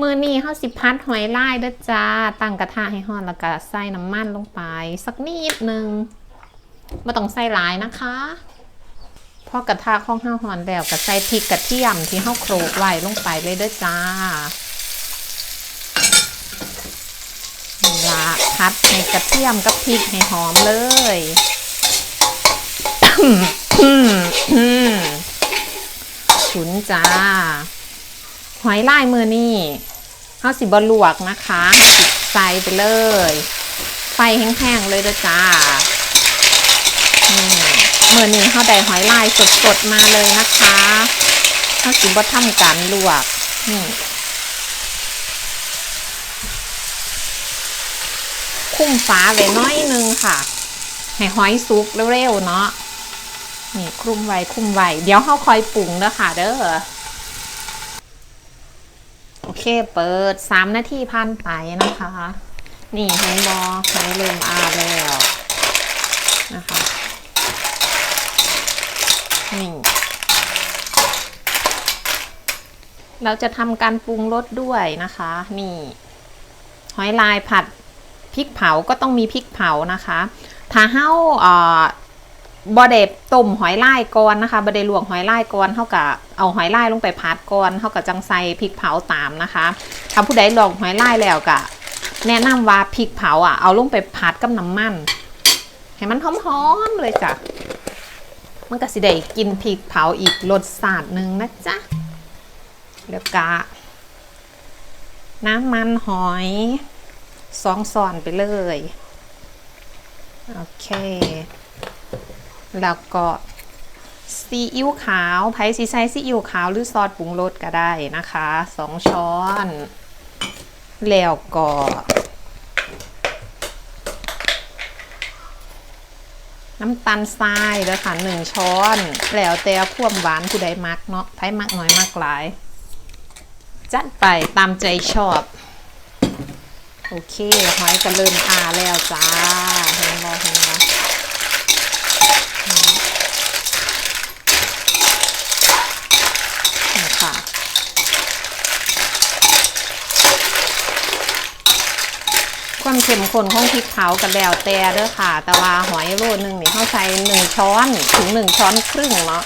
มือนี้เฮาสิพัดหอยลายเด้อจ้า ตั้งกระทะให้ร้อนแล้วก็ใส่น้ำมันลงไป สักนิดหนึงไม่ต้องใส่หลายนะคะพอกระทะของเฮาหอนแล้วก็ใส่พริกกระเทียมที่เฮาโขลกไว้ลงไปเลยเด้อจ้าละพัดให้กระเทียมกับพริกให้หอมเลยขุนจ้า หอยลายมือนี่เฮาสิบลวกนะคะใส่ไปเลย ไฟแห้งๆเลยด้อจ้าอืมมือนี้เฮาได้หอยลายสดๆมาเลยนะคะเฮาสิบ่ทำการลวกนี่คุ้มฟ้าไว้น้อยนึงค่ะ ให้หอยสุกเร็วๆเนาะนี่คลุมไว้คลุมไว้ เดี๋ยวเฮาคอยปรุงเด้อค่ะเด้อ เคเปิดสามนาทีผ่านไปนะคะ นี่เห็นบอหอยเริ่มอาแล้วนะคะนี่เราจะทำการปรุงรสด้วยนะคะ นี่ หอยลายผัดพริกเผาก็ต้องมีพริกเผานะคะ ถ้าเฮ้าเอ่อ บอเดบต้มหอยลายก่อนนะคะบอเดลวกหอยลายก่อนเท่ากับเอาหอยลายลงไปพัดก่อนเท่ากับจังใส่พริกเผาตามนะคะถ้าผู้ใดลวกหอยลายแล้วก็แนะนำว่าพริกเผาอะเอาลงไปพัดกับน้ำมันให้มันหอมๆเลยจ้ะมันก็สิได้กินพริกเผาอีกรสชาติหนึ่งนะจ๊ะแล้วก็น้ำมันหอยสองส่อนไปเลย โอเค แล้วก็ซีอิ๊วขาวไผ่ซีไซซีอิ๊วขาวหรือซอสปรุงรสก็ได้นะคะสองช้อน แล้วก็น้ำตาลทรายเด้อค่ะหนึ่งช้อน แล้วแต่ความหวานผู้ใดมักเนาะไผ่มักน้อยมักหลาย จัดไปตามใจชอบ โอเคหอยก็เริ่มอาแล้วจ้าเห็นบ่เห็นบ่นี่ค่ะ ความเข้มข้นของพริกเผากันแล้วแต่เด้อค่ะ แต่ว่าหอยโลนึงนี่เขาใส่หนึ่งช้อนถึงหนึ่งช้อนครึ่งเนาะ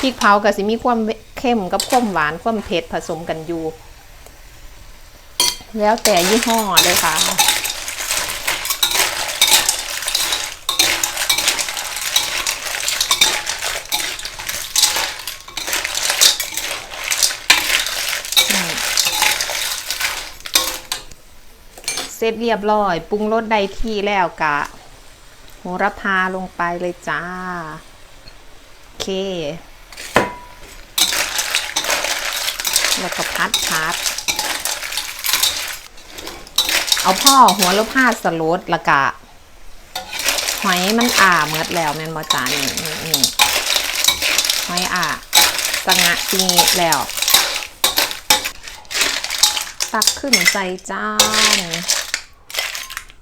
พริกเผากับสิมีความเข้มกับความหวานความเผ็ดผสมกันอยู่ แล้วแต่ยี่ห้อเลยค่ะ เสร็จเรียบร้อย ปรุงรสได้ที่แล้วกะ โหระพาลงไปเลยจ้า โอเค แล้วก็พัดพัด เอาพ่อหัวแล้วพาสลดล้วก็หอยมันอ่าเมือดแล้วแม่นบอจานี่นี่นี่หอยอ่าสงะจีแล้วตักขึ้นใส่จาน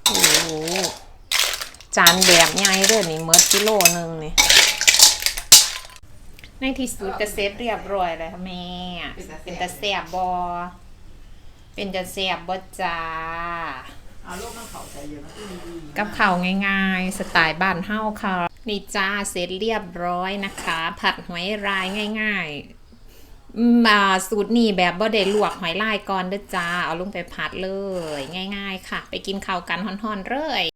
โอ้โหจานแบบใหญ่เด้อนี่เมิดกิโลหนึงนี่ ในที่สุดก็เสร็จเรียบร้อยแล้วค่ะแม่ เป็นตาแสบบอเป็นจะแสบบ่จ้าเอาลูกมันเขาใส่เยอะมันก็มีดีกับข้าวง่ายๆ สไตล์บ้านเฮาค่ะ นี่จ้าเสร็จเรียบร้อยนะคะ ผัดหอยลายง่ายๆอื มาสูตรนี่แบบบ่ได้ลวกหอยลายก่อนเด้อจ้า เอาลงไปผัดเลย ง่าย ๆ ค่ะ ไปกินข้าวกันฮ้อนๆเลย